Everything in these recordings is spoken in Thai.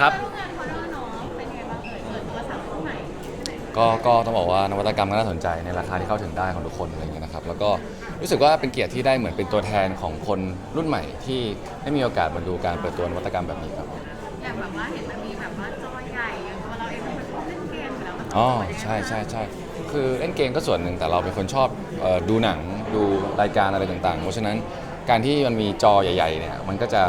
ครับร่วมงานคอนเนอร์เนาะเป็นไงบ้างเอ่ยเปิดตัวสามรุ่นใหม่ก็ก็ต้องบอกว่านวัตกรรมก็น่าสนใจในราคาที่เข้าถึงได้ของทุกคนอะไรเงี้ยนะครับ แล้วก็รู้สึกว่าเป็นเกียรติที่ได้เหมือนเป็นตัวแทนของคนรุ่นใหม่ที่ได้มีโอกาสมาดูการเปิดตัวนวัตกรรมแบบนี้ครับอย่างแบบว่าเห็นมันมีแบบว่าจอใหญ่อย่างตัวเราเองเป็นคนชอบเล่นเกมอยู่แล้วมันอ๋อเปิดยังไงใช่ใช่ใช่คือเล่นเกมก็ส่วนหนึ่งแต่เราเป็นคนชอบเอ่อดูหนังดูรายการอะไรต่างๆ เพราะฉะนั้น การที่มันมีจอใหญ่ๆเนี่ยมันก็จะ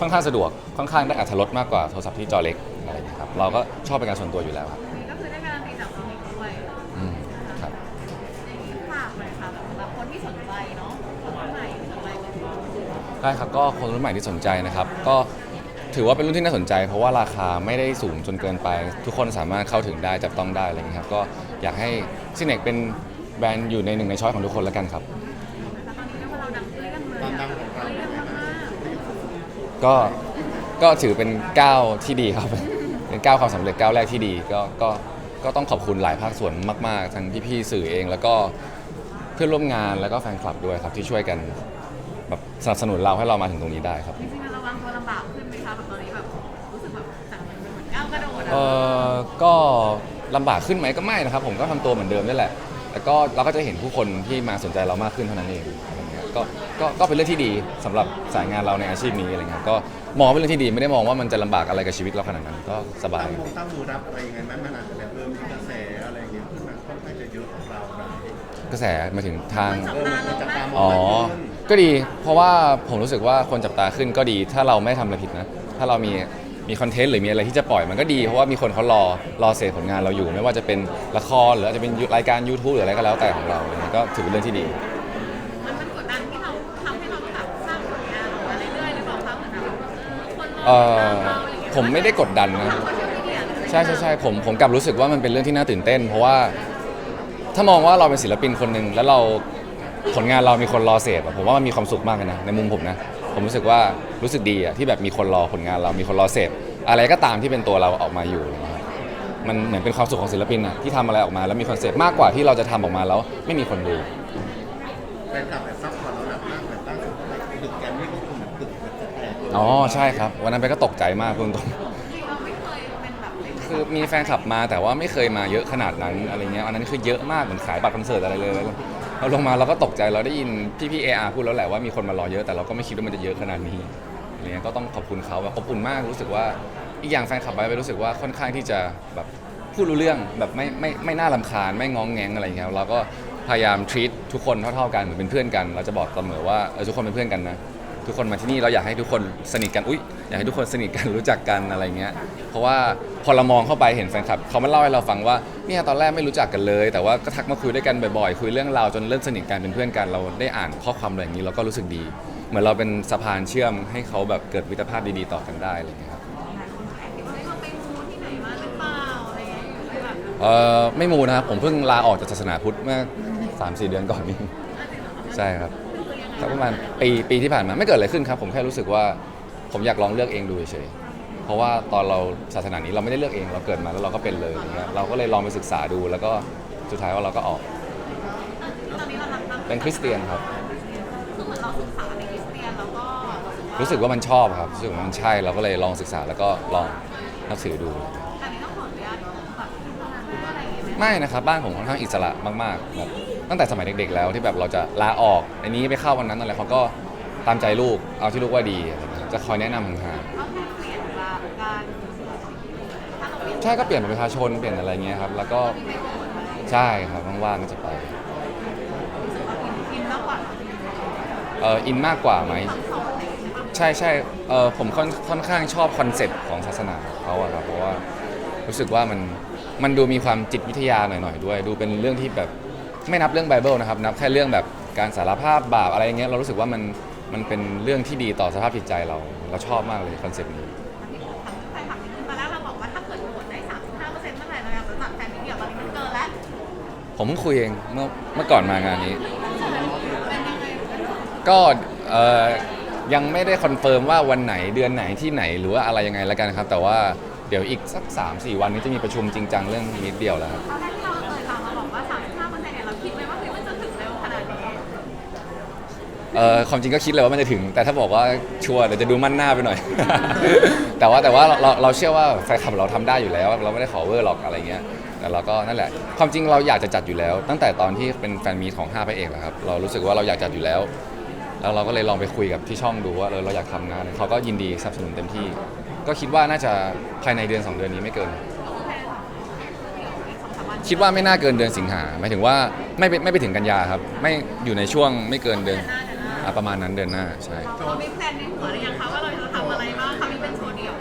ค่อนข้างสะดวกค่อนข้างได้อรรถรสมากกว่าโทรศัพท์ที่จอเล็กอะไรอย่างเงี้ยครับเราก็ชอบเป็นการส่วนตัวอยู่แล้วครับนี่ก็คือได้การันตีจากฟินิกด้วยอืมครับอย่างนี้ฝากเลยค่ะสำหรับคนที่สนใจเนาะคนรุ่นใหม่สนใจเป็นได้ครับก็คนรุ่นใหม่ที่สนใจนะครับ ก็ถือว่าเป็นรุ่นที่น่าสนใจ เพราะว่าราคาไม่ได้สูงจนเกินไป ทุกคนสามารถเข้าถึงได้จับต้องได้อะไรอย่างเงี้ยครับก็อยากให้ซิเนกเป็นแบรนด์อยู่ในหนึ่งในช้อยของทุกคนแล้วกันครับ ก็ก็ถือเป็นก้าวที่ดีครับ เป็นก้าวความสำเร็จก้าวแรกที่ดี ก็ก็ก็ต้องขอบคุณหลายภาคส่วนมาก ๆ ทั้งพี่ๆสื่อเอง แล้วก็เพื่อนร่วมงานแล้วก็แฟนคลับด้วยครับที่ช่วยกันแบบสนับสนุนเราให้เรามาถึงตรงนี้ได้ครับๆจริงๆเราวางตัวลำบากขึ้นไหมคะแบบตอนนี้แบบรู้สึกแบบจากมันเหมือนก้าวกระโดดเออะอก็ลำบากขึ้นไหมก็ไม่นะครับ ผมก็ทำตัวเหมือนเดิมนี่แหละ แต่ก็เราก็จะเห็นผู้คนที่มาสนใจเรามากขึ้นเท่านั้นเองอะไรเงี้ย ก็ก็ก็เป็นเรื่องที่ดีสำหรับสายงานเราในอาชีพนี้อะไรเงี้ยก็มองเป็นเรื่องที่ดีไม่ได้มองว่ามันจะลำบากอะไรกับชีวิตเราขนาดนั้นก็สบาย ตั้งวงตั้งมือรับอะไรยังไงไหมมันอาจจะแบบเริ่มมีกระแสอะไรอย่างเงี้ยขึ้นมาค่อนข้างจะเยอะของเรานะกระแสมาถึงทาง เออมันจะตามอ๋อองมากขึ้นก็ดี เพราะว่าผมรู้สึกว่าคนจับตาขึ้นก็ดี ถ้าเราไม่ทำอะไรผิดนะ ถ้าเรามีมีคอนเทนต์หรือมีอะไรที่จะปล่อยมันก็ดี เพราะว่ามีคนเขารอรอเสพผลงานเราอยู่ ไม่ว่าจะเป็นละครหรืออาจจะเป็นรายการ YouTube หรืออะไรก็แล้วแต่ของเราเนี่ยก็ถือเป็นเรื่องที่ดี เงี้ยผมไม่ได้กดดันนะใช่ใช่ใช่ผมผมกลับรู้สึกว่ามันเป็นเรื่องที่น่าตื่นเต้น เพราะว่าถ้ามองว่าเราเป็นศิลปินคนหนึ่งแล้วเราผลงานเรามีคนรอเสพอะผมว่ามันมีความสุขมากเลยนะในมุมผมนะ ผมรู้สึกว่ารู้สึกดีอะที่แบบมีคนรอผลงานเรามีคนรอเสพอะไรก็ตามที่เป็นตัวเราออกมาอยู่อะไรเงี้ยครับมันเหมือนเป็นความสุขของศิลปินอะที่ทำอะไรออกมาแล้วมีคอนเซปต์มากกว่าที่เราจะทำออกมาแล้วไม่มีคนดู แฟนคลับแบบซัพพอ อ๋อใช่ครับ วันนั้นไปก็ตกใจมากคุณตรงจริงๆเราไม่เคยเป็นแบบเล่นคือมีแฟนคลับมาแต่ว่าไม่เคยมาเยอะขนาดนั้นอะไรเงี้ยอันนั้นคือเยอะมากเหมือนขายบัตรคอนเสิร์ตอะไรเลยเราลงมาเราก็ตกใจเราได้ยินพี่พี่เออาพูดแล้วแหละว่ามีคนมารอเยอะแต่เราก็ไม่คิดว่ามันจะเยอะขนาดนี้อะไรเงี้ยก็ต้องขอบคุณเขาแบบขอบคุณมากรู้สึกว่าอีกอย่างแฟนคลับไปรู้สึกว่าค่อนข้างที่จะแบบพูดรู้เรื่องแบบไม่ไม่ไม่น่ารำคาญไม่ง้องแงงอะไรเงี้ยเราก็พยายาม treat ทุกคนเท่า ๆกันเหมือนเป็นเพื่อนกัน เราจะบอกเสมอว่าเออทุกคนเป็นเพื่อนกันนะ ทุกคนมาที่นี่เราอยากให้ทุกคนสนิทกัน อุ๊ย อยากให้ทุกคนสนิทกันรู้จักกันอะไรเงี้ย เพราะว่าพอเรามองเข้าไปเห็นแฟนคลับเขามาเล่าให้เราฟังว่าเนี่ยตอนแรกไม่รู้จักกันเลย แต่ว่าก็ทักมาคุยด้วยกันบ่อยๆ คุยเรื่องราวจนเริ่มสนิทกันเป็นเพื่อนกัน เราได้อ่านข้อความอะไรอย่างนี้เราก็รู้สึกดี เหมือนเราเป็นสะพานเชื่อมให้เขาแบบเกิดมิตรภาพดีๆต่อกันได้อะไรเงี้ยครับเฮ้ยเราไปมูที่ไหนมาหรือเปล่าอะไรอย่างเงี้ยอยู่ที่แบบเออไม่มูนะครับผมเพิ่งลาออกจากศาสนาพุทธเมื่อ3-4 เดือนก่อนนี้ ใช่ครับ สักประมาณปีปีที่ผ่านมาไม่เกิดอะไรขึ้นครับ ผมแค่รู้สึกว่าผมอยากลองเลือกเองดูเฉยๆเพราะว่าตอนเราศาสนานี้เราไม่ได้เลือกเองเราเกิดมาแล้วเราก็เป็นเลยอย่างเงี้ยเราก็เลยลองไปศึกษาดูแล้วก็สุดท้ายว่าเราก็ออก ตอนนี้เรารับนับเป็นคริสเตียนครับ คือเหมือนเราศึกษาในคริสเตียนแล้วก็รู้สึกว่ามันชอบครับรู้สึกว่ามันใช่เราก็เลยลองศึกษาแล้วก็ลองนับถือดู อันนี้ต้องขออนุญาตแบบที่ทำงานด้วยอะไรอย่างเงี้ยไหมไม่นะครับบ้านผมค่อนข้างอิสระมากๆแบบ ตั้งแต่สมัยเด็ก ๆ แล้วที่แบบเราจะลาออกอันนี้ไปเข้าวันนั้นอะไรเขาก็ตามใจลูกเอาที่ลูกว่าดีอะไรเงี้ยจะคอยแนะนำห่างๆก็แค่เปลี่ยนแบบการถ้าเราเปลี่ยนใช่ก็เปลี่ยนเป็นประชาชนเปลี่ยนอะไรเงี้ยครับ แล้วก็มีไม่หมดเลยใช่ครับว่างๆก็จะไปรู้สึกว่าอินอินมากกว่าเอออินมากกว่าไหม คำสอนอะไรอย่างเงี้ยป่ะใช่ใช่เออผมค่อนค่อนข้างชอบคอนเซปต์ของศาสนาเขาอะครับเพราะว่ารู้สึกว่ามันมันดูมีความจิตวิทยาหน่อยๆด้วย ดูเป็นเรื่องที่แบบ ไม่นับเรื่องไบเบิลนะครับนับแค่เรื่องแบบการสารภาพบาปอะไรเงี้ยเรารู้สึกว่ามันมันเป็นเรื่องที่ดีต่อสภาพจิตใจเรา เราชอบมากเลยคอนเซปต์นี้ที่ผมทำใครถามนิดนึงตอนแรกเราบอกว่าถ้าเกิดโหวตได้35%เมื่อไหร่เราอยากจะจัดแฟนมิตรเดียวตอนนี้มันเกินแล้วผมเพิ่งคุยเองเมื่อเมื่อก่อนมางานนี้ เป็นยังไงก็เอ่อยังไม่ได้คอนเฟิร์มว่าวันไหนเดือนไหนที่ไหนหรือว่าอะไรยังไงแล้วกันครับ แต่ว่าเดี๋ยวอีกสัก 3-4 วันนี้จะมีประชุมจริงจังเรื่องมิดเดียวแล้วครับตอนแรกที่เราเอ่ยปากมาบอกว่า35%เนี่ยเราคิดไหมว่าเฮ้ยมันจะถึงเร็วขนาด เออความจริงก็คิดเลยว่ามันจะถึง แต่ถ้าบอกว่าชัวร์เดี๋ยวจะดูมั่นหน้าไปหน่อย แต่ว่าแต่ว่าเราเราเชื่อว่าแฟนคลับเราทำได้อยู่แล้ว เราไม่ได้ขอเวอร์หรอกอะไรเงี้ยแต่เราก็นั่นแหละ ความจริงเราอยากจะจัดอยู่แล้ว ตั้งแต่ตอนที่เป็นแฟนมีตของ5พระเอกแล้วครับเรารู้สึกว่าเราอยากจัดอยู่แล้ว แล้วเราก็เลยลองไปคุยกับที่ช่องดูว่าเออเราอยากทำงานเขาก็ยินดีสนับสนุนเต็มที่ ก็คิดว่าน่าจะภายในเดือน2เดือนนี้ไม่เกิน คิดว่าไม่น่าเกินเดือนสิงหาหมายถึงว่าไม่ไปไม่ไปถึงกันยาครับ ไม่อยู่ในช่วงไม่เกินเดือน อะประมาณนั้นเดือนหน้าใช่ เรามีแพลนในหัวหรือยังคะว่าเราจะทำอะไรบ้างคะมีเป็นโชว์เดี่ยว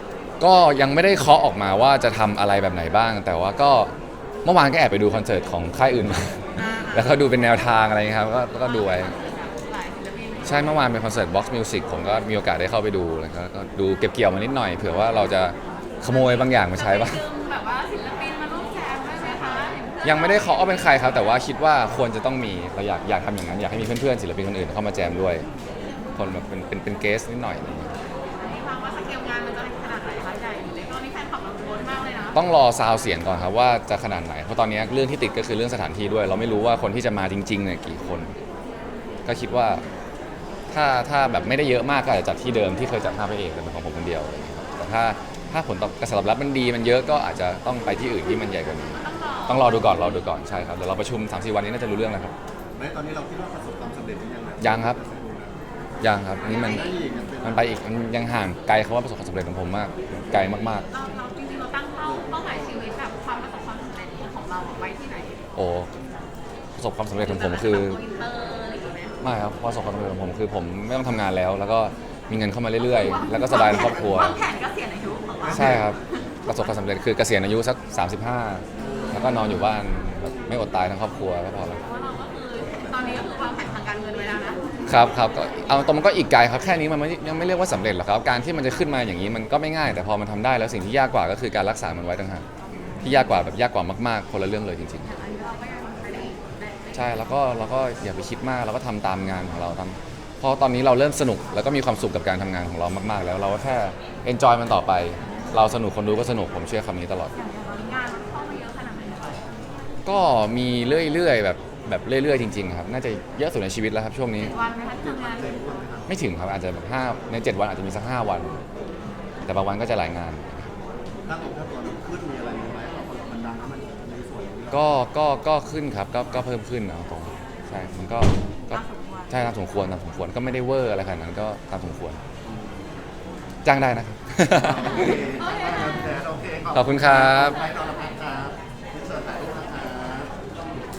ก็ยังไม่ได้เคาะออกมาว่าจะทำอะไรแบบไหนบ้าง แต่ว่าก็เมื่อวานก็แอบไปดูคอนเสิร์ตของค่ายอื่นมาแล้วก็ดูเป็นแนวทางอะไรอย่างเงี้ยครับก็ก็ดูไว้ หลายศิลปินใช่เมื่อวานเป็นคอนเสิร์ต Box Music ผมก็มีโอกาสได้เข้าไปดูแล้วก็ก็ดูเก็บเกี่ยวมานิดหน่อยเผื่อว่าเราจะขโมยบางอย่างมาใช้บ้างดึง ยังไม่ได้เคาะว่าเป็นใครครับ แต่ว่าคิดว่าควรจะต้องมีเราอยากอยากทำอย่างนั้น อยากให้มีเพื่อนๆศิลปินคนอื่นเข้ามาแจมด้วย คนแบบเป็นเป็นเป็นเกสนิดหน่อยอะไรอย่างเงี้ยอันนี้ฟังว่าสเกลงานมันจะขนาดไหนคะใหญ่หรือเล็กตอนนี้แฟนคลับเราโวนมากเลยนะต้องรอซาวเสียงก่อนครับว่าจะขนาดไหน เพราะตอนนี้เรื่องที่ติดก็คือเรื่องสถานที่ด้วย เราไม่รู้ว่าคนที่จะมาจริงๆเนี่ยกี่คน ก็คิดว่าถ้าถ้าแบบไม่ได้เยอะมากก็อาจจะจัดที่เดิมที่เคยจัดห้าพระเอกเป็นของผมคนเดียวอะไรอย่างเงี้ยครับแต่ถ้าถ้าผลตอบกระแสตอบรับมันดีมันเยอะก็อาจจะต้องไปที่อื่นที่มันใหญ่กว่านี้ ต้องรอต้องรอดูก่อนรอดูก่อนใช่ครับเดี๋ยวเราประชุม3 4วันนี้น่าจะรู้เรื่องแล้วครับแม้ตอนนี้เราคิดว่าประสบความสำเร็จหรือยังนะยังครับ ยังครับนี่มันได้อีกยังเป็นมันไปอีกมันยังห่างไกลคำว่าประสบความสำเร็จของผมมากไกลมากเราเราจริงๆเราตั้งเป้าเป้าหมายชีวิตแบบความประสบความสำเร็จของเราไว้ที่ไหนๆ โอ้ประสบความสำเร็จของผมคือ แบบอินเตอร์อะไรอย่างเงี้ยไม่ครับประสบความสำเร็จของผมคือผมไม่ต้องทำงานแล้ว แล้วก็มีเงินเข้ามาเรื่อยๆ แล้วก็สบายในครอบครัว วางแผนเกษียณอายุของเรา ใช่ครับประสบความสำเร็จคือเกษียณอายุสัก 35 แล้วก็นอนอยู่บ้านแบบไม่อดตายทั้งครอบครัวก็พอแล้วเพราะว่าเราก็คือตอนนี้ก็คือวางแผนทางการเงินไว้แล้วนะครับครับก็เอาตรงมันก็อีกไกลครับแค่นี้มันไม่ยังไม่เรียกว่าสำเร็จหรอกครับการที่มันจะขึ้นมาอย่างนี้มันก็ไม่ง่าย แต่พอมันทำได้แล้วสิ่งที่ยากกว่าก็คือการรักษามันไว้ต่างหากที่ยากกว่าแบบยากกว่ามากๆ คนละเรื่องเลยจริง ๆอย่างอายุเราก็ยังไม่ได้ได้ใช่แล้วก็เราก็อย่าไปคิดมากเราก็ทำตามงานของเราทำเพราะตอนนี้เราเริ่มสนุกแล้วก็มีความสุขกับการทำงานของเรามาก ๆ แล้วเราก็แค่ enjoy มันต่อไป เราสนุกคนดูก็สนุกผมเชื่อคำนี้ตลอด อย่างตอนนี้งานมัน ก็มีเรื่อยๆแบบแบบเรื่อยๆจริงๆครับน่าจะเยอะสุดในชีวิตแล้วครับช่วงนี้ วันไหมคะที่ทำงานไม่ถึงครับอาจจะแบบห้าในเจ็ดวันอาจจะมีสักห้าวัน แต่บางวันก็จะหลายงาน ถ้าตัวถ้าตัวมันขึ้นมีอะไรไหมเพราะมันดังแล้วมันมีส่วนนี้ก็ก็ก็ขึ้นครับก็ก็เพิ่มขึ้นเอาตรงใช่มันก็ก็ใช่ตามสมควรตามสมควรก็ไม่ได้เวอร์อะไรขนาดนั้นก็ตามสมควร จ้างได้นะครับ โอเคโอเคขอบคุณครับ ไปต่อละไป